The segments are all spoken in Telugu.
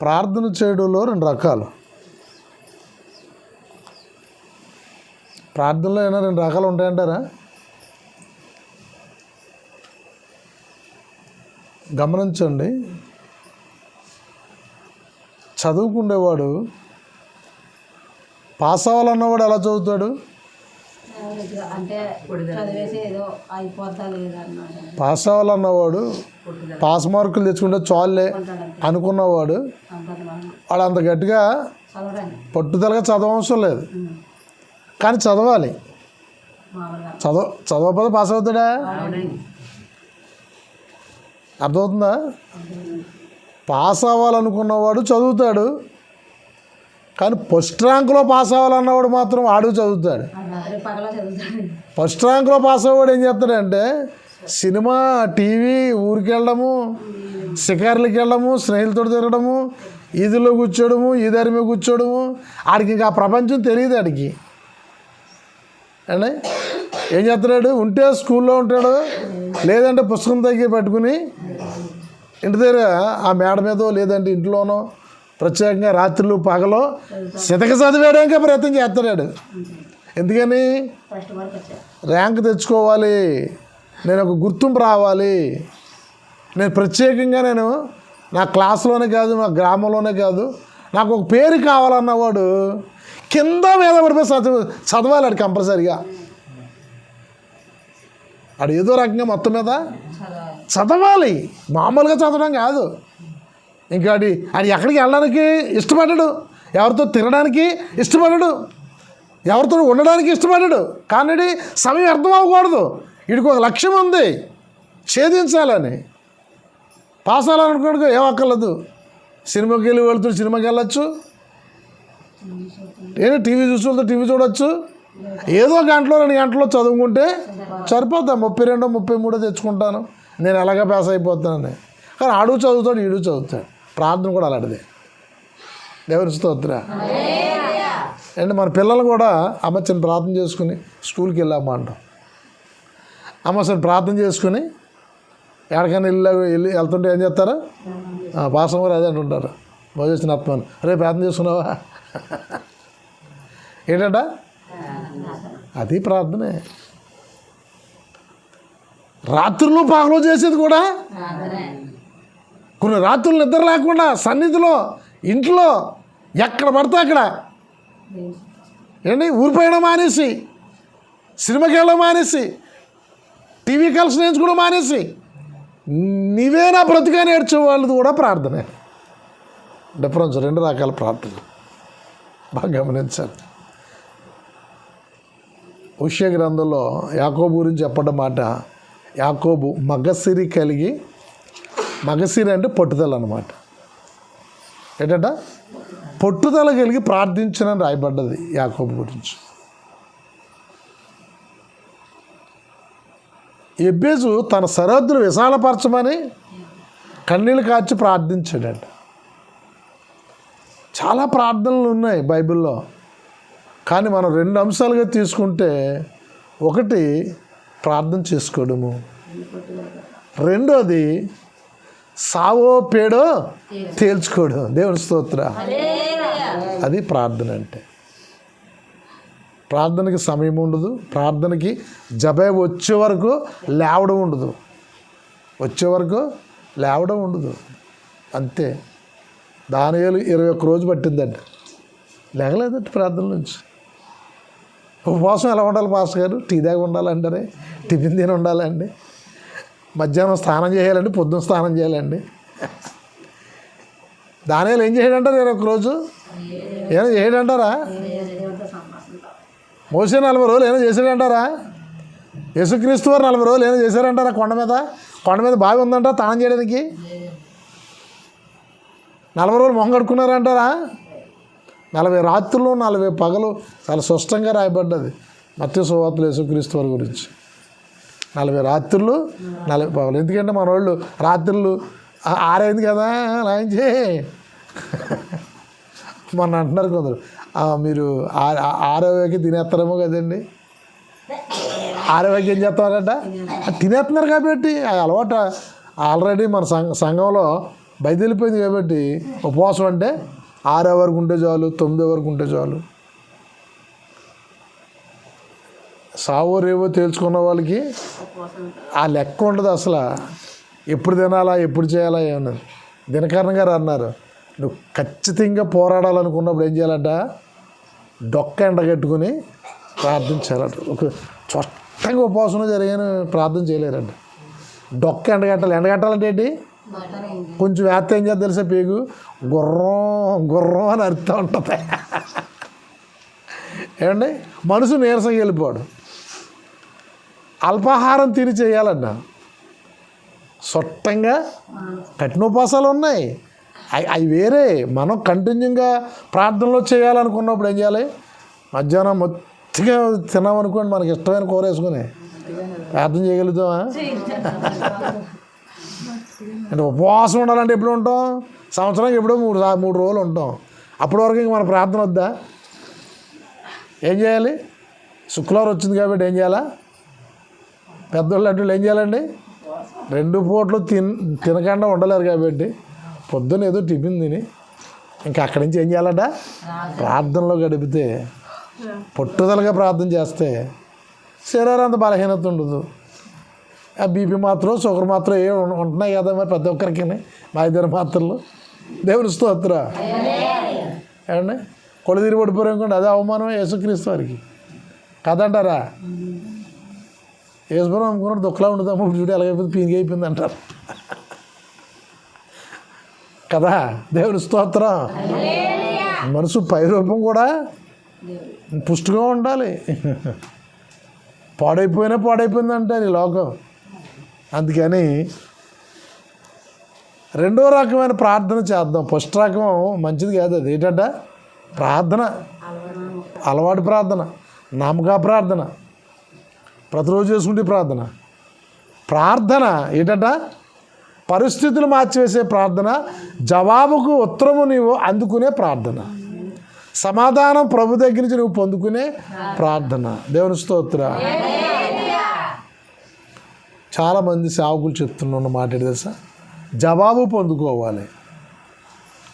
ప్రార్థన చేయడంలో రెండు రకాలు. ప్రార్థనలో ఏమైనా రెండు రకాలు ఉంటాయంటారా? గమనించండి. చదువుకునేవాడు పాస్ అవ్వాలన్నవాడు ఎలా చదువుతాడు? అంటే చదివేసి ఏదో అయిపోద్దా లేదన్నాడు పాస్ అవ్వాలన్నవాడు పాస్ మార్కులు తెచ్చుకుంటే చాలే అనుకున్నవాడు వాడు అంత గట్టిగా పట్టుదలగా చదవవసరం లేదు. కానీ చదవాలి. చదవ చదవకపోతే పాస్ అవుతాడా? అర్థమవుతుందా? పాస్ అవ్వాలనుకున్నవాడు చదువుతాడు. కానీ ఫస్ట్ ర్యాంకులో పాస్ అవ్వాలన్నవాడు మాత్రం వాడు చదువుతాడు. ఫస్ట్ ర్యాంక్లో పాస్ అవ్వడు ఏం చేస్తాడంటే సినిమా టీవీ ఊరికి వెళ్ళడము షికార్లకి వెళ్ళడము స్నేహితులతో తిరగడము ఈదులో కూర్చోడము ఈదారి మీద కూర్చోడము ఆడికి ఇంకా ప్రపంచం తెలియదు ఆడికి. అండి ఏం చేస్తున్నాడు? ఉంటే స్కూల్లో ఉంటాడు లేదంటే పుస్తకం తగ్గి పట్టుకుని ఇంటి దగ్గర ఆ మేడ మీదో లేదంటే ఇంట్లోనో ప్రత్యేకంగా రాత్రులు పగలో సితక చదివేయడానికి ప్రయత్నం చేస్తున్నాడు. ఎందుకని? ర్యాంక్ తెచ్చుకోవాలి. నేను ఒక గుర్తింపు రావాలి. నేను ప్రత్యేకంగా నేను నా క్లాస్లోనే కాదు నా గ్రామంలోనే కాదు నాకు ఒక పేరు కావాలన్నవాడు కింద మీద పడిపోయి చదువు చదవాలి ఆడు కంపల్సరిగా. ఆడు ఏదో రకంగా మొత్తం మీద చదవాలి. మామూలుగా చదవడం కాదు. ఇంకా ఆడి ఆడు ఎక్కడికి వెళ్ళడానికి ఇష్టపడడు ఎవరితో తినడానికి ఇష్టపడడు ఎవరితో ఉండడానికి ఇష్టపడ్డాడు కానీ సమయం అర్థం అవ్వకూడదు. వీడికి ఒక లక్ష్యం ఉంది. ఛేదించాలని. పాస్ అవ్వాలనుకున్నాడు ఏం అక్కర్లేదు. సినిమాకి వెళ్ళి వెళ్తూ సినిమాకి వెళ్ళొచ్చు. ఏదో టీవీ చూసుకుంటూ టీవీ చూడొచ్చు. ఏదో గంటలో రెండు గంటలో చదువుకుంటే సరిపోతా ముప్పై రెండో ముప్పై మూడో తెచ్చుకుంటాను. నేను ఎలాగ పాస్ అయిపోతానని. కానీ ఆడు చదువుతాడు ఈడు చదువుతాడు. ప్రార్థన కూడా అలాంటిదే. దేవుని స్తోత్ర. అండ్ మన పిల్లలు కూడా అమ్మ చిన్న ప్రార్థన చేసుకుని స్కూల్కి వెళ్ళామా అంటాం. అమ్మ సరే ప్రార్థన చేసుకుని ఎక్కడికైనా వెళ్ళి వెళ్ళి వెళ్తుంటే ఏం చేస్తారు? పాసం కూడా అదే అంటుంటారు. మోసేసిన ఆత్మను రే ప్రార్థన చేసుకున్నావా? ఏంటంట? అది ప్రార్థనే. రాత్రులు పగలు చేసేది కూడా కొన్ని రాత్రులు నిద్ర లేకుండా సన్నిధిలో ఇంట్లో ఎక్కడ పడితే అక్కడ ఏంటి? ఊరిపోయడం మానేసి సినిమాకి వెళ్ళడం మానేసి టీవీ కలిసి నేర్చుకోవడం మానేసి నీవే నా బ్రతుగా నేర్చే వాళ్ళది కూడా ప్రార్థనే. డిఫరెన్స్ రెండు రకాల ప్రార్థన బాగా గమనించాలి. ఉష్య గ్రంథంలో యాకోబు గురించి చెప్పడం మాట యాకోబు మగసిరి కలిగి మగసిరి అంటే పట్టుదల అనమాట ఏంటంటే? పట్టుదల కలిగి ప్రార్థించనని రాయబడ్డది యాకోబు గురించి. ఎబ్బేజు తన సరిహద్దులు విశాలపరచమని కన్నీళ్ళు కాచి ప్రార్థించాడంట. చాలా ప్రార్థనలు ఉన్నాయి బైబిల్లో. కానీ మనం రెండు అంశాలుగా తీసుకుంటే ఒకటి ప్రార్థన చేసుకోవడము. రెండోది సావో పేడో తేల్చుకోవడం దేవుని స్తోత్ర. అది ప్రార్థన అంటే. ప్రార్థనకి సమయం ఉండదు. ప్రార్థనకి జబే వచ్చే వరకు లేవడం ఉండదు. వచ్చే వరకు లేవడం ఉండదు. అంతే. దానియాలు ఇరవై ఒక్క రోజు పట్టిందండి లేగలేదండి ప్రార్థన నుంచి. ఉపవాసం ఎలా ఉండాలి పాస్టర్ గారు? టీ దాకా ఉండాలంటారే? టిఫిన్ తిని ఉండాలండి? మధ్యాహ్నం స్నానం చేయాలండి పొద్దున్న స్నానం చేయాలండి. దానియాలు ఏం చేయడంటారు నేను ఒకరోజు ఏమైనా చేయడంటారా మోసే నలభై రోజులు ఏమైనా చేసాడంటారా యేసుక్రీస్తు వారు నలభై రోజులు ఏమైనా చేశారంటారా కొండ మీద? కొండ మీద బావి ఉందంట స్నానం చేయడానికి? నలభై రోజులు మొహం కడుక్కున్నారంటారా? నలభై రాత్రులు నలభై పగలు చాలా స్పష్టంగా రాయబడ్డది. మత్స్య సువార్తలు యేసుక్రీస్తు వారి గురించి. నలభై రాత్రులు నలభై పగలు ఎందుకంటే మన వాళ్ళు రాత్రులు ఆరైంది కదా లాయించే మొన్న అంటున్నారు కొందరు. మీరు ఆ- ఆరోగ్యకి తినేస్తారేమో కదండి. ఆరోగ్యం ఏం చేస్తారంట? తినేస్తున్నారు కాబట్టి ఆ అలవాటు ఆల్రెడీ మన సంఘ సంఘంలో బయలుదేరిపోయింది కాబట్టి ఉపవాసం అంటే ఆరో వరకు ఉంటే చాలు తొమ్మిదో వరకు ఉంటే చాలు. సావో రేవో తేల్చుకున్న వాళ్ళకి ఆ లెక్క ఉండదు అసలు. ఎప్పుడు తినాలా ఎప్పుడు చేయాలా ఏమన్నది. దినకరణ గారు అన్నారు. నువ్వు ఖచ్చితంగా పోరాడాలనుకున్నప్పుడు ఏం చేయాలంట? డొక్క ఎండగట్టుకుని ప్రార్థన చేయాలంట. ఒక చొట్టంగా ఉపవాసం జరిగాను ప్రార్థన చేయలేరంట. డొక్క ఎండగట్టాలి. ఎండగట్టాలంటే ఏంటి? కొంచెం వేత్త ఏం చేద్దా తెలుసా పేగు? గుర్రం గుర్రం అని అర్థం ఉంటుంది. ఏమండి? మనసు నీరసంగా వెళ్ళిపోడు అల్పాహారం తిని చేయాలన్న. సొట్టంగా కఠినోపాసాలు ఉన్నాయి. అవి అవి వేరే. మనం కంటిన్యూగా ప్రార్థనలో చేయాలనుకున్నప్పుడు ఏం చేయాలి? మధ్యాహ్నం మొత్తంగా తిన్నామనుకోండి మనకి ఇష్టమైన కూర వేసుకుని ప్రార్థన చేయగలుగుతామా? అంటే ఉపవాసం ఉండాలంటే ఎప్పుడు ఉంటాం? సంవత్సరానికి ఎప్పుడో మూడు మూడు రోజులు ఉంటాం. అప్పటి వరకు ఇంక మన ప్రార్థన వద్దా? ఏం చేయాలి? శుక్రవారం వచ్చింది కాబట్టి ఏం చేయాలా? పెద్దోళ్ళు అంటే ఏం చేయాలండి? రెండు పూట్లు తిన్ తినకుండా ఉండలేరు కాబట్టి పొద్దున్న ఏదో టిఫిన్ తిని ఇంకా అక్కడి నుంచి ఏం చేయాలంట? ప్రార్థనలో గడిపితే పట్టుదలగా ప్రార్థన చేస్తే శరీరం అంత బలహీనత ఉండదు. ఆ బీపీ మాత్రం షుగర్ మాత్రం ఏ ఉంటున్నాయి కదా మరి ప్రతి ఒక్కరికి మా ఇద్దరు మాత్రలు. దేవుని స్తోత్ర. ఏమండి? కొడు తిరిగి పడిపోయారు అనుకోండి అదే అవమానం యేసుక్రీస్తు వారికి. కదంటారా యేసుపురం అనుకున్నాడు దుఃఖలా ఉండదు అమ్మ చూడు ఎలాగైపోయింది పీనిగా అయిపోయింది అంటారు. కదా దేవుని స్తోత్రం. మనసు పైరూపం కూడా పుష్టిగా ఉండాలి. పాడైపోయినా పాడైపోయింది అంటారు ఈ లోకం. అందుకని రెండో రకమైన ప్రార్థన చేద్దాం. ఫస్ట్ రకం మంచిది కాదు అది. ఏంటంట ప్రార్థన. అలవాటు. ప్రార్థన. నమ్మక ప్రార్థన. ప్రతిరోజు చేసుకుంటే ప్రార్థన. ప్రార్థన ఏంటంట పరిస్థితులు మార్చివేసే ప్రార్థన జవాబుకు ఉత్తరము నీవు అందుకునే ప్రార్థన. సమాధానం ప్రభు దగ్గర నుంచి నువ్వు పొందుకునే ప్రార్థన. దేవుని స్తోత్ర. చాలామంది సేవకులు చెప్తున్న మాట ఏంటి తెలుసా? జవాబు పొందుకోవాలి.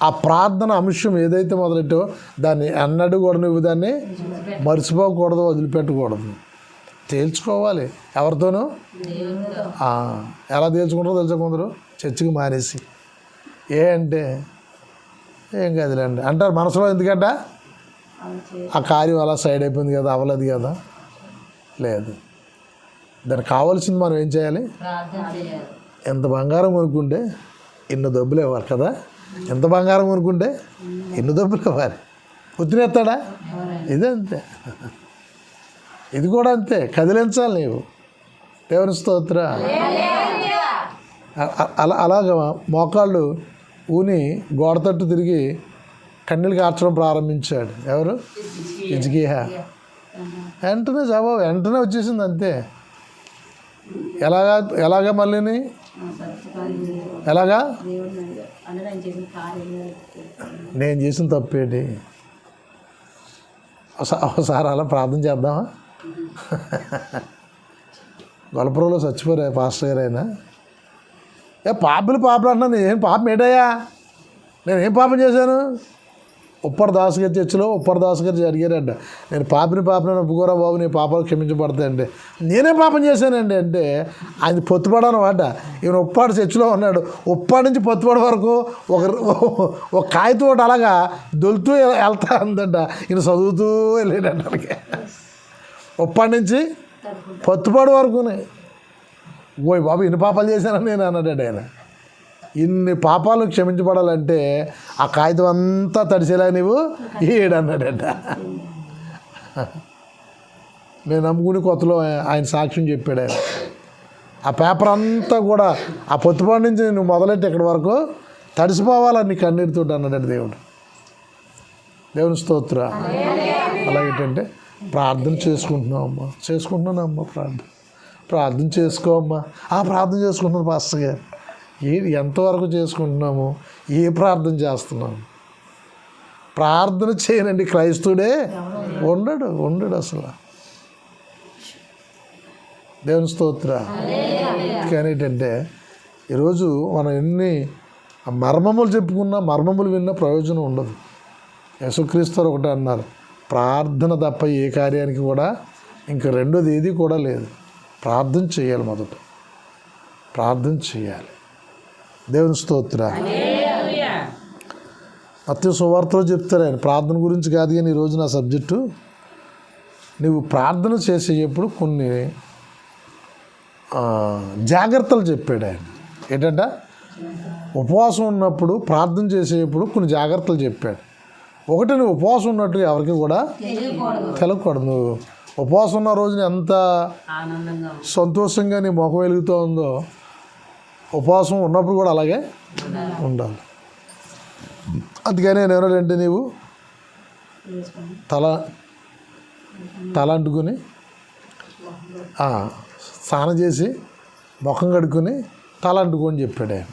ఆ ప్రార్థన అంశం ఏదైతే మొదలెట్టో దాన్ని అన్నడు కూడా నువ్వు దాన్ని మర్చిపోకూడదు వదిలిపెట్టకూడదు. తేల్చుకోవాలి. ఎవరితోనూ? ఎలా తేల్చుకుంటారో తెలుసుకుందరు చర్చికి మానేసి. ఏ అంటే ఏం కదిలేండి. అంటారు మనసులో ఎందుకంట? ఆ కార్యం అలా సైడ్ అయిపోయింది కదా అవ్వలేదు కదా. లేదు. దానికి కావాల్సింది మనం ఏం చేయాలి? ఎంత బంగారం కొనుక్కుంటే ఎన్ని డబ్బులు ఇవ్వాలి కదా. ఎంత బంగారం కొనుక్కుంటే ఎన్ని డబ్బులు ఇవ్వాలి. ఇది అంతే ఇది కూడా అంతే కదిలించాలి నీవు. దేవుని స్తోత్ర. అలా అలాగ మోకాళ్ళు ఊని గోడ తట్టు తిరిగి కన్నీళ్ళు కార్చడం ప్రారంభించాడు. ఎవరు? ఇజ్గిహా వెంటనే జవాబు వెంటనే వచ్చేసింది అంతే. ఎలాగా ఎలాగా మళ్ళీని? ఎలాగా? నేను చేసిన తప్పేంటి? ఒకసారి అలా ప్రార్థన చేద్దామా? గొలపురంలో చచ్చిపోరా పాస్టర్ గారు ఆయన ఏ పాపలు పాపలు అంటున్నాను ఏం పాపం ఏంటయ్యా? నేను ఏం పాపం చేశాను? ఉప్పర్ దాస్ గారి చర్చిలో ఉప్పర్ దాస్ గారు అడిగారంట నేను పాపిని పాపని ఒప్పుకోరా బాబు నీ పాపాలు క్షమించబడతాయండి నేనే పాపం చేశానండి అంటే ఆయన పొత్తుపడను వాట ఈయన ఉప్పాడు చర్చిలో ఉన్నాడు. ఉప్పాడు నుంచి పొత్తుపడి వరకు ఒక ఒక కాగితం ఒకటి అలాగా దొలుతూ వెళ్తా ఉందంట. ఈయన చదువుతూ వెళ్ళాడంట ఒప్పటి నుంచి పొత్తుపాడు వరకునే ఓయ్ బాబు ఇన్ని పాపాలు చేశానని నేను? అన్నాడు ఆయన. ఇన్ని పాపాలు క్షమించబడాలంటే ఆ కాగితం అంతా తడిసేలా నీవు ఏడన్నాడట నేను నమ్ముకుని కొత్తలో ఆయన సాక్ష్యం చెప్పాడు ఆయన. ఆ పేపర్ అంతా కూడా ఆ పొత్తుపాడు నుంచి నువ్వు మొదలెట్టి ఇక్కడి వరకు తడిసిపోవాలని నీ కన్నీటితో అన్నాడు దేవుడు. దేవుని స్తోత్ర. అలాగేంటంటే ప్రార్థన చేసుకుంటున్నాం అమ్మా. చేసుకుంటున్నాను ప్రార్థన. ప్రార్థన చేసుకో అమ్మా. ఆ ప్రార్థన చేసుకుంటున్నాను పాస్టర్ గారు. ఏ ఎంతవరకు చేసుకుంటున్నాము? ఏ ప్రార్థన చేస్తున్నాము? ప్రార్థన చేయనండి క్రైస్తుడే ఉండడు ఉండడు అసలు. దేవుని స్తోత్ర. కానీ ఏంటంటే ఈరోజు మనం ఎన్ని మర్మములు చెప్పుకున్నా మర్మములు విన్నా ప్రయోజనం ఉండదు. యేసుక్రీస్తు ఒకటి ఒకటే అన్నారు. ప్రార్థన తప్ప ఏ కార్యానికి కూడా ఇంక రెండోది ఏది కూడా లేదు. ప్రార్థన చేయాలి మొదట. ప్రార్థన చేయాలి. దేవుని స్తోత్ర. మత్య సువార్తలో చెప్తారు ఆయన ప్రార్థన గురించి కాదు కానీ ఈరోజు నా సబ్జెక్టు నువ్వు ప్రార్థన చేసేటప్పుడు కొన్ని జాగ్రత్తలు చెప్పాడు ఆయన. ఏంటంటే? ఉపవాసం ఉన్నప్పుడు ప్రార్థన చేసేటప్పుడు కొన్ని జాగ్రత్తలు చెప్పాడు. ఒకటి నువ్వు ఉపవాసం ఉన్నట్టు ఎవరికి కూడా తెలకూడదు నువ్వు ఉపవాసం ఉన్న రోజున ఎంత ఆనందంగా సంతోషంగా నీ ముఖం వెలుగుతూ ఉందో ఉపవాసం ఉన్నప్పుడు కూడా అలాగే ఉండాలి. అందుకని నేను ఏమన్నాడంటే నీవు తల తల అంటుకుని స్నానం చేసి ముఖం కడుక్కొని తల అంటుకొని చెప్పాడు ఆయన.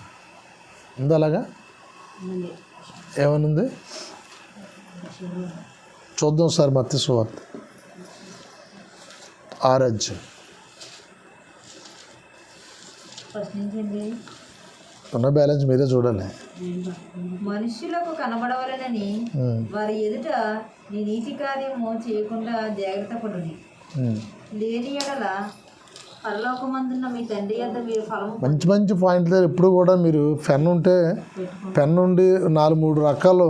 ఉంది అలాగా. ఏమనుంది? చూద్దాం సార్ మత్తి సువార్త. ఆరాధ్యం ఉన్న బ్యాలెన్స్ మీరే చూడాలి. మనుషులకు కనబడవలనని వారి ఎదుట నీ నీతి కార్యము చేయకుండా జాగ్రత్త పడుని. లేని ఎడల పరలోకమందున్న మీ తండ్రి యొద్ద మీరు ఫలము మంచి మంచి పాయింట్లు. దగ్గర ఎప్పుడు కూడా మీరు పెన్ ఉంటే పెన్ ఉండి నాలుగు మూడు రకాలు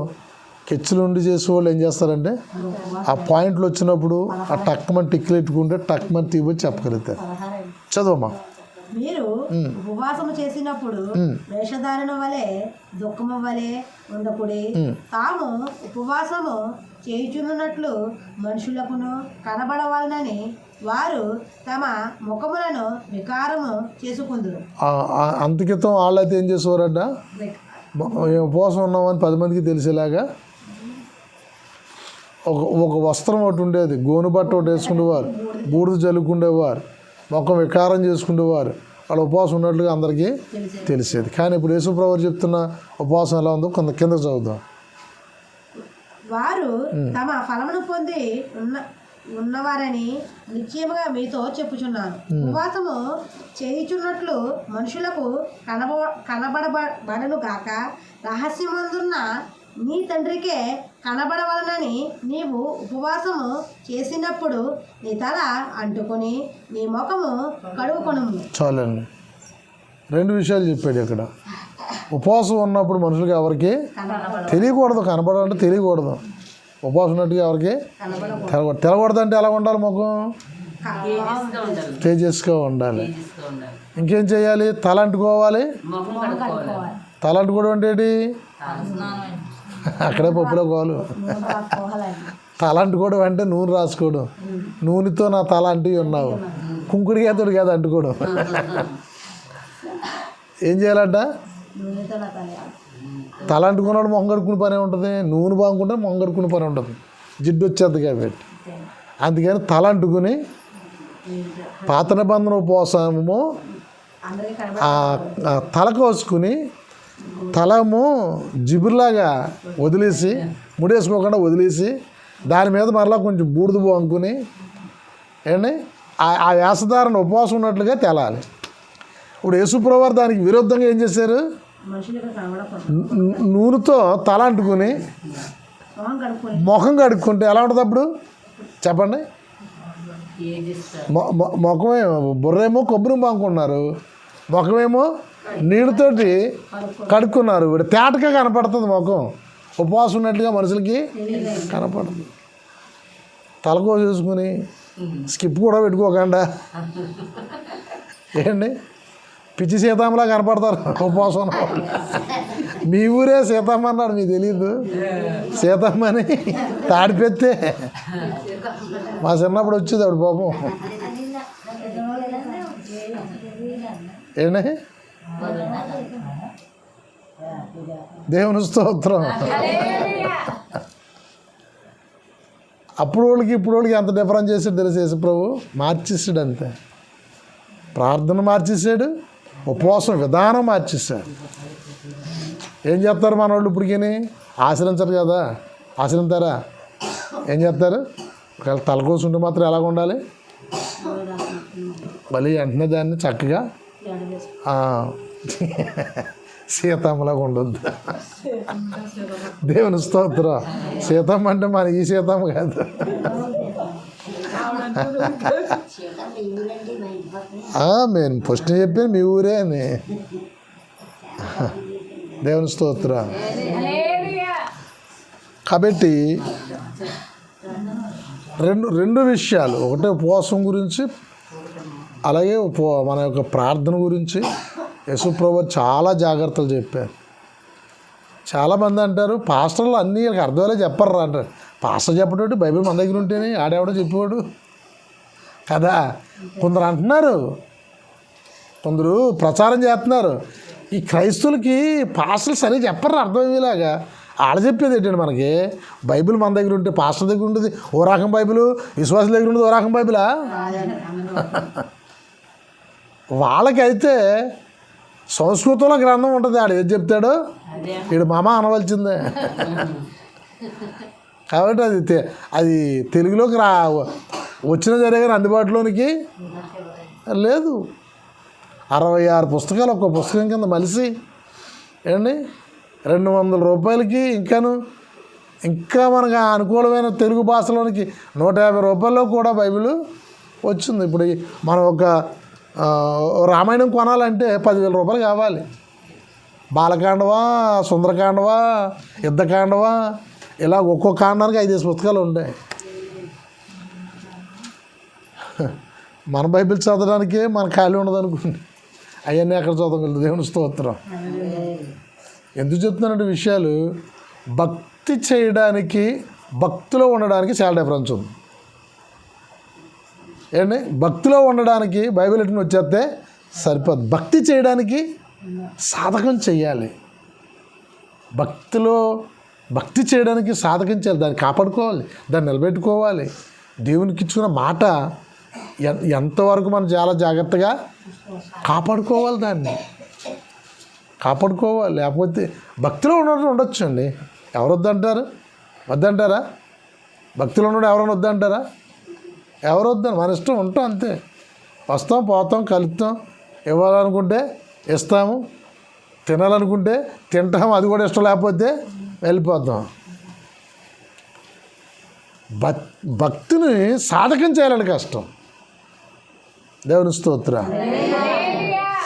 కెచ్చులు ఉండి చేసే వాళ్ళు ఏం చేస్తారంటే ఆ పాయింట్లు వచ్చినప్పుడు ఆ టక్మని టిక్లు పెట్టుకుంటే టక్మని తీయబోయి చెప్పగలుగుతారు. చదవమ్మా. మీరు ఉపవాసము చేసినప్పుడు వేషధారణ వలె దుఃఖము వలె ఉండకుడి తాము ఉపవాసము చేయుచున్నట్లు మనుషులకును కనబడవాలనని వారు తమ ముఖములను వికారము చేసుకుందురు. అంతకితం వాళ్ళైతే ఏం చేసేవారట? ఉపవాసం ఉన్నామని పది మందికి తెలిసేలాగా ఒక ఒక వస్త్రం ఒకటి ఉండేది. గోను బట్ట ఒకటి వేసుకునేవారు. బూడిద చల్లుకుండేవారు మొక్క వికారం చేసుకునేవారు వాళ్ళు ఉపవాసం ఉన్నట్లుగా అందరికీ తెలిసేది. కానీ ఇప్పుడు యేసుప్రభు చెప్తున్న ఉపవాసం ఎలా ఉందో కొంత కింద చదువుదాం. వారు తమ ఫలమును పొంది ఉన్న ఉన్నవారని నిశ్చయముగా మీతో చెప్పుచున్నాను. ఉపవాసము చేయుచున్నట్లు మనుషులకు కనబ కనబడబడను గాక రహస్యమందున్న నీ తండ్రికే కనబడవలనని నీవు ఉపవాసము చేసినప్పుడు నీ తల అంటుకొని నీ ముఖము కడుగుకొనుము. చాలండి. రెండు విషయాలు చెప్పాడు ఇక్కడ. ఉపవాసం ఉన్నప్పుడు మనుషులకి ఎవరికి తెలియకూడదు కనపడాలంటే తెలియకూడదు. ఉపవాసం ఉన్నట్టుగా ఎవరికి తెలకూడదు తెలకూడదు అంటే ఎలా ఉండాలి ముఖం తేజస్గా ఉండాలి. ఇంకేం చేయాలి? తల అంటుకోవాలి. తల అంటుకోవడం అంటే అక్కడే పప్పులో కోలు తల అంటుకోవడం అంటే నూనె రాసుకోవడం. నూనెతో నా తల అంటి ఉన్నావు. కుంకుడికేతోడు కాదు అంటుకోవడం. ఏం చేయాలంట? తల అంటుకున్నాడు మొహం కడుక్కునే పని ఉంటుంది. నూనె బాగుంటే మొహం పని ఉంటుంది. జిడ్డు వచ్చేది కాబట్టి అందుకని తల అంటుకుని పాత నిబంధన ఉపవాసము తల కోసుకుని తలము జిబురులాగా వదిలేసి ముడేసుకోకుండా వదిలేసి దాని మీద మరలా కొంచెం బూడిద పోనుకుని ఏండి ఆ ఆ వేషధారణ ఉపవాసం ఉన్నట్లుగా తెలాలి. ఇప్పుడు యేసుప్రవారు దానికి విరుద్ధంగా ఏం చేశారు? నూనెతో తల అంటుకుని ముఖం కడుక్కుంటే ఎలా ఉంటుంది అప్పుడు? చెప్పండి. ముఖమే బుర్రేమో కొబ్బరి బాగుకున్నారు ముఖమేమో నీళ్ళతోటి కడుక్కున్నారు. ఇప్పుడు తేటగా కనపడుతుంది ముఖం. ఉపవాసం ఉన్నట్లుగా మనుషులకి కనపడుతుంది. తలకో చూసుకుని స్కిప్ కూడా పెట్టుకోకుండా. ఏండి పిచ్చి సీతమ్మలా కనపడతారు ఉపవాసం. మీ ఊరే సీతమ్మ అన్నాడు మీకు తెలియదు సీతమ్మ అని తాడిపెత్తే మా చిన్నప్పుడు వచ్చేది ఆవిడ పాపం. ఏంటి? దేవుని స్తోత్రం. అప్పుడు వాళ్ళకి ఇప్పుడు వాళ్ళకి ఎంత డిఫరెన్స్ చేసాడు తెలిసేసి ప్రభు మార్చేసాడు అంతే ప్రార్థన మార్చేసాడు ఉపవాసం విధానం మార్చేసాడు ఏం చేస్తారు మన వాళ్ళు ఇప్పటికీ ఆశ్రయించరు కదా. ఆశ్రయించారా ఏం చేస్తారు? ఒకవేళ తలకోసుంటే మాత్రం ఎలాగ ఉండాలి మళ్ళీ వెంటనే దాన్ని చక్కగా సీతమ్మలాగా ఉండొద్దు దేవుని స్తోత్రం. సీతమ్మ అంటే మన ఈ సీతమ్మ కాదు. మేము నేను ఫస్ట్ చెప్పాను మీ ఊరే అని. దేవుని స్తోత్ర. కాబట్టి రెండు రెండు విషయాలు. ఒకటే ఉపవాసం గురించి అలాగే మన యొక్క ప్రార్థన గురించి యశుప్రభు చాలా జాగ్రత్తలు చెప్పారు. చాలామంది అంటారు పాస్టర్లు అన్నీ వీళ్ళకి అర్థమయ్యే చెప్పరు అంటారు. పాస్టర్ చెప్పేటోటి బైబిల్ మన దగ్గర ఉంటేనే ఆడేవాడో చెప్పేవాడు. కదా? కొందరు అంటున్నారు కొందరు ప్రచారం చేస్తున్నారు ఈ క్రైస్తవులకి పాస్టర్లు సరిగ్గా చెప్పరు అర్థమయ్యేలాగా. ఆడ చెప్పేది ఏంటండి మనకి? బైబిల్ మన దగ్గర ఉంటే పాస్టర్ దగ్గర ఉంటుంది ఓ రకం బైబిల్ విశ్వాసం దగ్గర ఉంటుంది ఓ రకం బైబిలా? వాళ్ళకైతే సంస్కృతంలో గ్రంథం ఉంటుంది. ఆడు ఏది చెప్తాడో? వీడు మామ అనవలసిందే. కాబట్టి అది అది తెలుగులోకి రా వచ్చిన జరిగిన అందుబాటులోనికి లేదు. అరవై ఆరు పుస్తకాలు ఒక పుస్తకం కింద మలిసి ఏండి రెండు వందల రూపాయలకి ఇంకాను ఇంకా మనకు అనుకూలమైన తెలుగు భాషలోనికి నూట యాభై రూపాయల్లో కూడా బైబిల్ వచ్చింది. ఇప్పుడు మనం ఒక రామాయణం కొనాలంటే పదివేల రూపాయలు కావాలి. బాలకాండవా సుందరకాండవా యుద్ధకాండవా ఇలా ఒక్కో కాండానికి ఐదేసి పుస్తకాలు ఉంటాయి మన బైబిల్ చదవడానికే మన ఖాళీ ఉండదు అనుకోండి అవన్నీ ఎక్కడ చదవగలదు దేవుని స్తోత్రం. ఎందుకు చెప్తున్నానంటే విషయాలు భక్తి చేయడానికి భక్తిలో ఉండడానికి చాలా డిఫరెన్స్ ఉంది. ఏంటి? భక్తిలో ఉండడానికి బైబిల్ ఎట్టిన వచ్చేస్తే సరిపోదు. భక్తి చేయడానికి సాధకం చెయ్యాలి భక్తిలో భక్తి చేయడానికి సాధకం చేయాలి. దాన్ని కాపాడుకోవాలి. దాన్ని నిలబెట్టుకోవాలి. దేవునికి ఇచ్చుకున్న మాట ఎంతవరకు మనం చాలా జాగ్రత్తగా కాపాడుకోవాలి దాన్ని. కాపాడుకోవాలి. లేకపోతే భక్తిలో ఉండడం ఉండొచ్చు అండి ఎవరు వద్దంటారు? వద్దంటారా భక్తిలో ఉండడం ఎవరైనా వద్దంటారా? ఎవరు మన ఇష్టం ఉంటాం అంతే. వస్తాం పోతాం కలుస్తాం ఇవ్వాలనుకుంటే ఇస్తాము. తినాలనుకుంటే తింటాం అది కూడా ఇష్టం లేకపోతే వెళ్ళిపోతాం. భక్ భక్తిని సాధకం చేయాలని కష్టం. దేవుని స్తోత్ర.